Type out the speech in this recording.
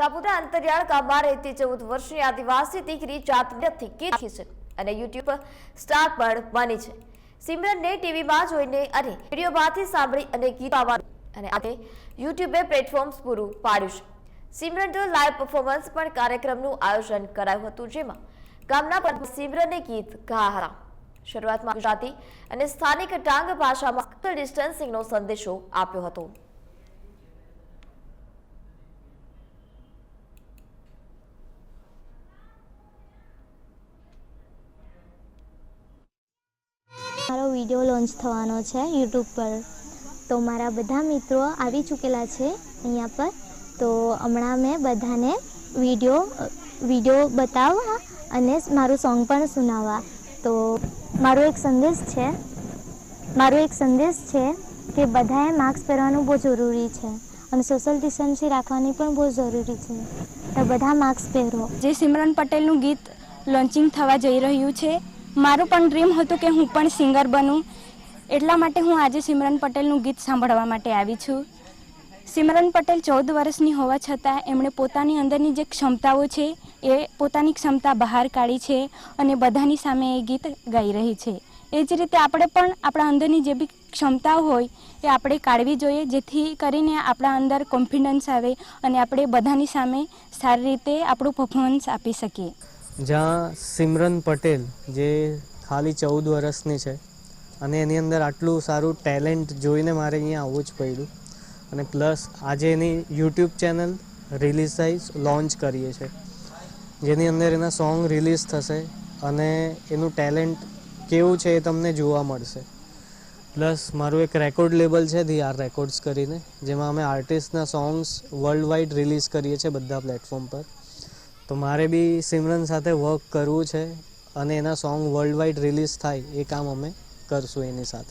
સાપુતારા અંતરિયાળ ગામમાં રહેતી ચૌદ વર્ષની આદિવાસી દીકરી જાતથી કીધી છે અને યુટ્યુબ સ્ટાર પણ બની છે. સિમરનને ટીવીમાં જોઈને અને વિડીયોમાંથી સાંભળી અને ગીત અને આજે યુટ્યુબે પ્લેટફોર્મ્સ પૂરું પાડ્યું છે. સિમરનનું લાઈવ પરફોર્મન્સ પણ કાર્યક્રમનું આયોજન કરાયું હતું, જેમાં ગામના પર સિમરને ગીત ગાયા હતા શરૂઆતમાં ગુજરાતી અને સ્થાનિક ટાંગ ભાષામાં સોશિયલ ડિસ્ટન્સિંગનો સંદેશો આપ્યો હતો મારો વીડિયો લોન્ચ થવાનો છે યુટ્યુબ પર. તો મારા બધા મિત્રો આવી ચૂકેલા છે અહીંયા પર. તો હમણાં મેં બધાને વીડિયો વીડિયો બતાવવા અને મારું સોંગ પણ સુનાવવા. તો મારો એક સંદેશ છે, મારો એક સંદેશ છે કે બધાએ માસ્ક પહેરવાનું બહુ જરૂરી છે અને સોશિયલ ડિસ્ટન્સી રાખવાની પણ બહુ જરૂરી છે. તો બધા માસ્ક પહેરો. જે સિમરન પટેલનું ગીત લોન્ચિંગ થવા જઈ રહ્યું છે મારું પણ ડ્રીમ હતું કે હું પણ સિંગર બનું. એટલા માટે હું આજે સિમરન પટેલનું ગીત સાંભળવા માટે આવી છું. સિમરન પટેલ ચૌદ વર્ષની હોવા છતાં એમણે પોતાની અંદરની જે ક્ષમતાઓ છે, એ પોતાની ક્ષમતા બહાર કાઢી છે અને બધાની સામે એ ગીત ગાઈ રહી છે. એ જ રીતે આપણે પણ આપણા અંદરની જે બી ક્ષમતાઓ હોય, એ આપણે કાઢવી જોઈએ, જેથી કરીને આપણા અંદર કોન્ફિડન્સ આવે અને આપણે બધાની સામે સારી રીતે આપણું પરફોર્મન્સ આપી શકીએ. જ્યાં સિમરન પટેલ, જે ખાલી ચૌદ વર્ષની છે, અને એની અંદર આટલું સારું ટેલેન્ટ જોઈને મારે અહીંયા આવવું જ પડ્યું. અને પ્લસ આજે એની યુટ્યુબ ચેનલ રિલીઝ થઈ, લોન્ચ કરીએ છીએ જેની અંદર એના સોંગ રિલીઝ થશે અને એનું ટેલેન્ટ કેવું છે એ તમને જોવા મળશે. પ્લસ મારું એક રેકોર્ડ લેબલ છે ધી આર રેકોર્ડ્સ કરીને, જેમાં અમે આર્ટિસ્ટના સોંગ્સ વર્લ્ડ વાઇડ રિલીઝ કરીએ છીએ બધા પ્લેટફોર્મ પર. તો મારે બી સિમરન સાથે વર્ક કરવું છે અને એના સોંગ વર્લ્ડ વાઇડ રિલીઝ થાય એ કામ અમે કરશું એની સાથે.